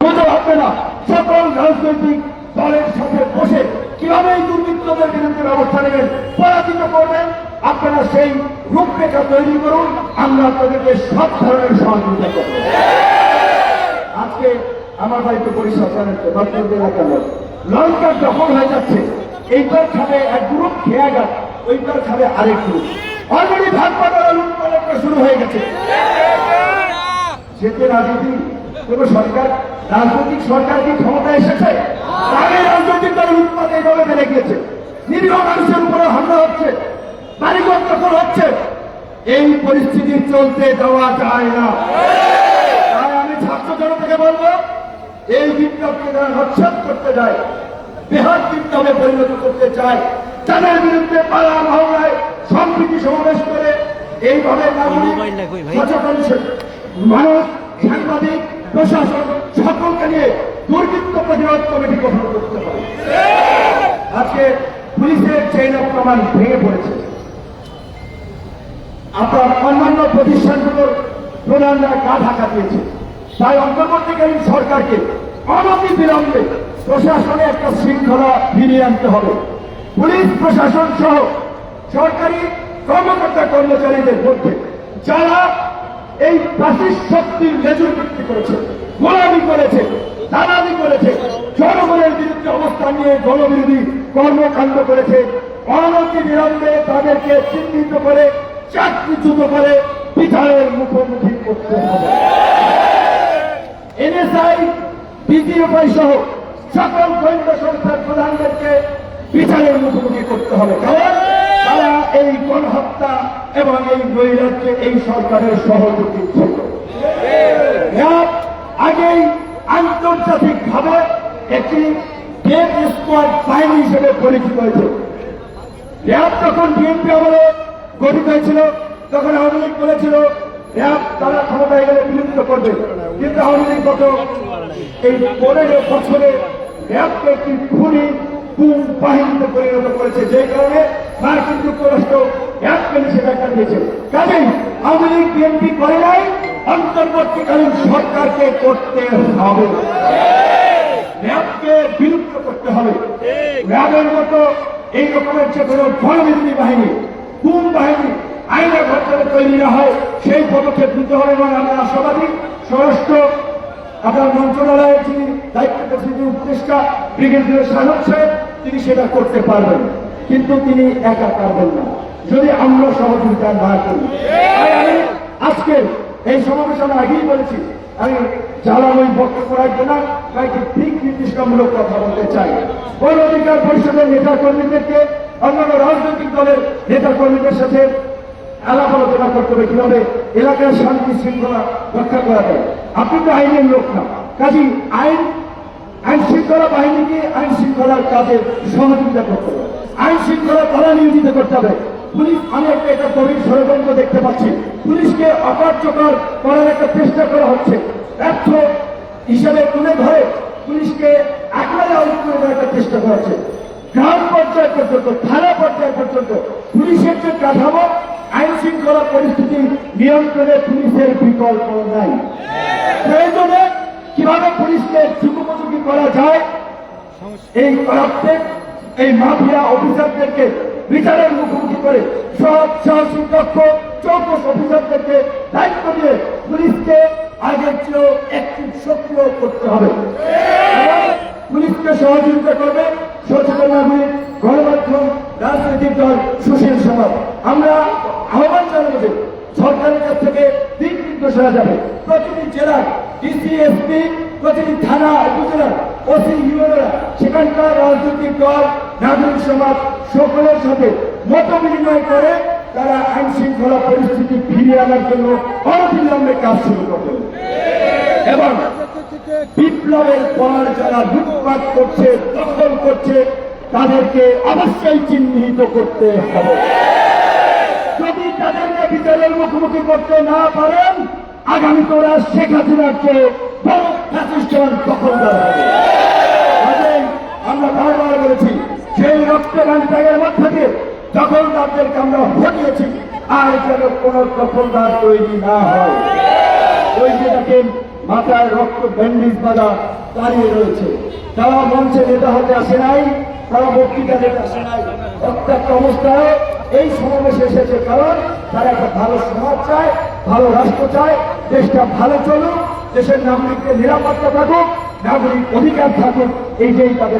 বুঝতে হবে না সকল রাজনৈতিক দলের সাথে বসে কীভাবে এই দুর্বৃত্তদের বিরুদ্ধে ব্যবস্থা নেবেন, পরাজিত করবেন? আপনারা সেই রূপরেখা তৈরি করুন, আমরা আপনাদেরকে সব ধরনের সহযোগিতা করব। আজকে আমার বাড়িতে জানাচ্ছে বক্তব্য এলাকার লঙ্কা দখল হয়ে যাচ্ছে। এইবার খাবে এক গ্রুপ, খেয়া গেল ওইবার খাবে আরেক গ্রুপ। অলরেডি ভাগ বাটোয়ারা লুটপাটটা শুরু হয়ে গেছে। যেতে রাজনীতি কোন সরকার। রাজনৈতিক সরকার কি ক্ষমতা এসেছে? তাদের রাজনৈতিক দলের উৎপাদ এইভাবে বেড়ে গিয়েছে। নিরীহ মানুষের উপরে হামলা হচ্ছে বাড়িঘর দখল হচ্ছে। এই পরিস্থিতি চলতে দেওয়া যায় না। তাই আমি ছাত্র জনতাকে বলব এই বিপ্লবকে যারা নচ্ছাদ করতে যায় বৃহৎ বিপ্লবে পরিণত করতে চায় তাদের বিরুদ্ধে পাড়া মহল্লায় সম্প্রীতি সমাবেশ করে এইভাবে নাগরিক? সচেতন মানুষ সাংবাদিক প্রশাসন সকলকে নিয়ে দুর্বৃত্ত প্রতিরোধ কমিটি গঠন করতে হবে আজকে পুলিশের চেইন অফ কমান্ড ভেঙে পড়েছে। আপনার অন্যান্য প্রতিষ্ঠানগুলোর প্রধানরা গা ঢাকা দিয়েছে। তাই অন্তর্বর্তীকালীন সরকারকে অনতি বিলম্বে প্রশাসনে একটা শৃঙ্খলা ফিরিয়ে আনতে হবে। পুলিশ, প্রশাসন সহ সরকারি কর্মকর্তা কর্মচারীদের মধ্যে যারা এই প্রাচীর শক্তির লেজুর করেছে, গোলামি করেছে, দালালি করেছে, জনগণের বিরুদ্ধে অবস্থান নিয়ে গণবিরোধী কর্মকাণ্ড করেছে। অনতি বিলম্বে তাদেরকে চিহ্নিত করে, চাকরিচ্যুত করে বিচারের মুখোমুখি করতে হবে। এনএসআই, ডিজিএফআই সহ সকল গোয়েন্দা সংস্থার প্রধানদেরকে বিচারের মুখোমুখি করতে হবে। কারণ এই গণহত্যা এবং এই নৈরাজ্যে এই সরকারের সহযোগী ছিল। আগেই আন্তর্জাতিক ভাবে একটি ডেথ স্কোয়াড বাহিনী হিসেবে পরিচিত হয়েছে। র্যাব যখন বিএনপি আমলে গঠিত হয়েছিল, তখন আওয়ামী লীগ বলেছিল র্যাব তারা ক্ষমতায় গেলে বিলুপ্ত করবে। কিন্তু আওয়ামী লীগ গত এই পনেরো বছরে র্যাবকে একটি খুনি গুম বাহিনীতে পরিণত করেছে। যে কারণে মার্কিন যুক্তরাষ্ট্র র্যাবকে নিষেধাজ্ঞা দিয়েছে কাজেই আওয়ামী লীগ, বিএনপি করে নাই, অন্তর্বর্তীকালীন সরকারকে করতে হবে। র্যাবকে বিলুপ্ত করতে হবে। র্যাবের মতো এই রকমের যে কোনো গণবিরোধী বাহিনী গুম বাহিনী আইনের ঘটনা তৈরি না হয়, সেই পদক্ষেপ নিতে হবে এবং আমরা আশাবাদী। স্বরাষ্ট্র, আপনার মন্ত্রণালয়ের যিনি দায়িত্ব যিনি উপদেষ্টা, ব্রিগেডিয়ার সাহেব সাহেব, তিনি সেটা করতে পারবেন। কিন্তু তিনি একা পারবেন না। যদি আমরা সহযোগিতা না করি। আজকে এই সমাবেশ আমি আগেই বলেছি, আমি জ্বালাময় বক্তব্য রাখব না কয়েকটি দিক নির্দিষ্টমূলক কথা বলতে চাই। গণ অধিকার পরিষদের নেতা কর্মীদেরকে অন্যান্য রাজনৈতিক দলের নেতা কর্মীদের সাথে আলাপ আলোচনা করতে হবে। কীভাবে এলাকার শান্তি শৃঙ্খলা রক্ষা করা যায়? আপনি তো আইনের লোক না। কাজী আইন আইন শৃঙ্খলা বাহিনীকে আইন শৃঙ্খলার কাজে সহযোগিতা করতে হবে। আইন শৃঙ্খলা তারা নিয়োজিত করতে হবে। পুলিশ, আমি একটা এটা গভীর ষড়যন্ত্র দেখতে পাচ্ছি। পুলিশকে অকার্যকর করার একটা চেষ্টা করা হচ্ছে। ব্যর্থ হিসাবে তুলে ধরে পুলিশকে একবারে আউট করে দেওয়ার একটা চেষ্টা করা হচ্ছে। গ্রাম পর্যায় পর্যন্ত, থানা পর্যায় পর্যন্ত পুলিশের যে কাঠামো আইন শৃঙ্খলা পরিস্থিতি নিয়ন্ত্রণে পুলিশের বিকল্প নাই। প্রয়োজনে কীভাবে পুলিশকে যুগোপযোগী করা যায়? এই করাপ্টেড এই মাফিয়া অফিসারদেরকে, বিচারের মুখোমুখি করে সব সাহসী দক্ষ, চৌকস অফিসারদেরকে দায়িত্ব দিয়ে পুলিশকে আগের চেয়েও একটু সক্রিয় করতে হবে। পুলিশকে সহযোগিতা করবে সচেতন নাগরিক, গণমাধ্যম, রাজনৈতিক দল, সুশীল সমাজ। আমরা আহ্বান জানাব সরকারের কাছ থেকে দিক নির্দেশনা যাবে প্রতিটি জেলার ডিসি এসপি প্রতিটি থানা, উপজেলার ওসি ইউএনরা সেখানকার রাজনৈতিক দল, নাগরিক সমাজ, সকলের সাথে মত বিনিময় করে তারা আইন শৃঙ্খলা পরিস্থিতি ফিরিয়ে আনার জন্য অনবিলম্বে কাজ শুরু করবে। এবং বিপ্লবের পর যারা লুটপাট করছে, দখল করছে, তাদেরকে অবশ্যই চিহ্নিত করতে হবে। যদি তাদেরকে বিচারের মুখোমুখি করতে না পারেন আগামী তোরা শেখ বড় ফ্যাসিস্টান দখলদার হবে। আমরা বারবার বলেছি, সেই রক্তগান ত্যাগের মধ্যে দিয়ে দখলদারদেরকে আমরা হটিয়েছি আর যেন কোন দখলদার তৈরি না হয়। ওই যে দেখেন, মাথায় রক্ত ব্যান্ডেজ বাঁধা দাঁড়িয়ে রয়েছে। তারা মঞ্চে নেতা হতে আসে নাই তারা বক্তৃতা দিতে আসে নাই। প্রত্যেকটা অবস্থায় এই সমাবেশে এসেছে কারণ তারা একটা ভালো সমাজ চায় ভালো রাষ্ট্র চায়, দেশটা ভালো চলুক, দেশের নাগরিকদের নিরাপত্তা থাকুক, নাগরিক অধিকার থাকুক এই যেই তাদের